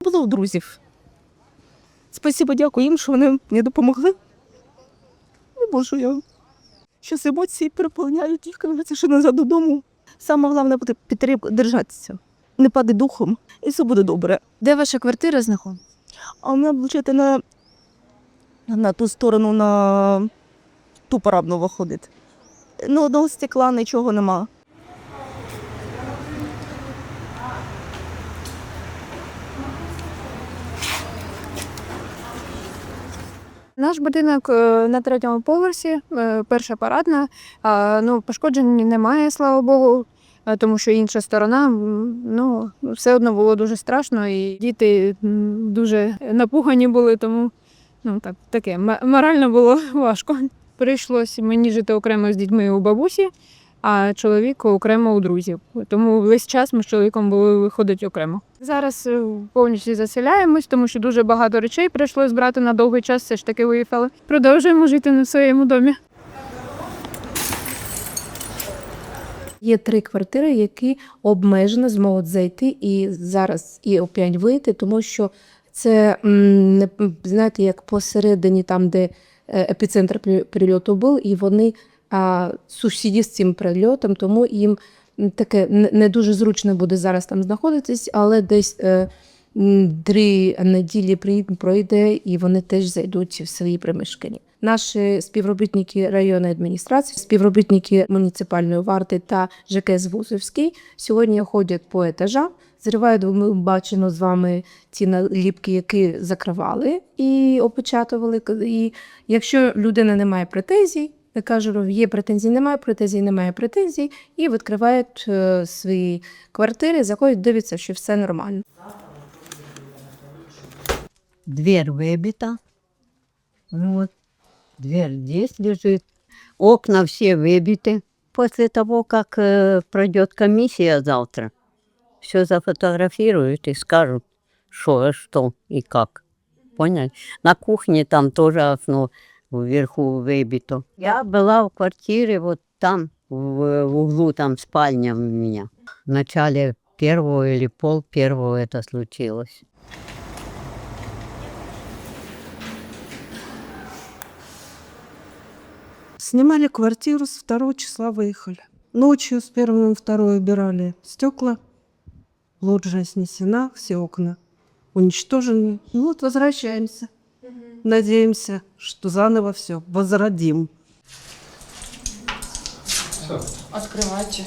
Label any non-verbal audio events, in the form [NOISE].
Було у друзів. Спасибо, дякую їм, що вони мені допомогли. Не можу я. Щось емоції переповняють, тільки кажеться, що назад додому. Саме головне буде підтримка держатися, не пади духом, і все буде добре. Де ваша квартира знаходиться? А вона влучити на, на ту сторону, на ту парабну виходить. Ну, одного стекла нічого нема. Наш будинок е, на третьому поверсі, е, перша парадна. Ну, пошкоджень немає, слава Богу, е, тому що інша сторона, ну, все одно було дуже страшно, і діти дуже напугані були, тому ну, так, таке, морально було [LAUGHS] важко. Прийшлось мені жити окремо з дітьми у бабусі, а чоловіку окремо у друзів. Тому весь час ми з чоловіком були виходити окремо. Зараз е, повністю заселяємось, тому що дуже багато речей прийшлось брати на довгий час. Все ж таки виїхали. Продовжуємо жити на своєму домі. Є три квартири, які обмежено зможуть зайти і зараз і опять вийти, тому що це знаєте, як посередині, там, де е, епіцентр прильоту був, і вони а, сусіді з цим прильотом, тому їм таке не дуже зручно буде зараз там знаходитись, але десь е, три неділі пройде, і вони теж зайдуть в свої приміщення. Наші співробітники районної адміністрації, співробітники муніципальної варти та ЖКС Вузовський сьогодні ходять по етажам, зривають, ми бачимо з вами ті наліпки, які закривали і опечатували. І якщо людина не має претензій, я кажу, є претензій, немає претензій, немає претензій, і відкривають е, свої квартири, заходять, дивляться, що все нормально. Дверь выбита. Вот. Дверь здесь лежит. Окна все выбиты. После того, как э, пройдет комиссия завтра, все зафотографируют и скажут, что, что и как. Поняли? На кухне там тоже окно вверху выбито. Я была в квартире вот там, в, в углу, там спальня у меня. В начале первого или пол первого это случилось. Снимали квартиру, с 2 числа выехали. Ночью с 1 на 2 убирали стекла. Лоджия снесена, все окна уничтожены. Ну вот возвращаемся. Надеемся, что заново все возродим. Открывайте.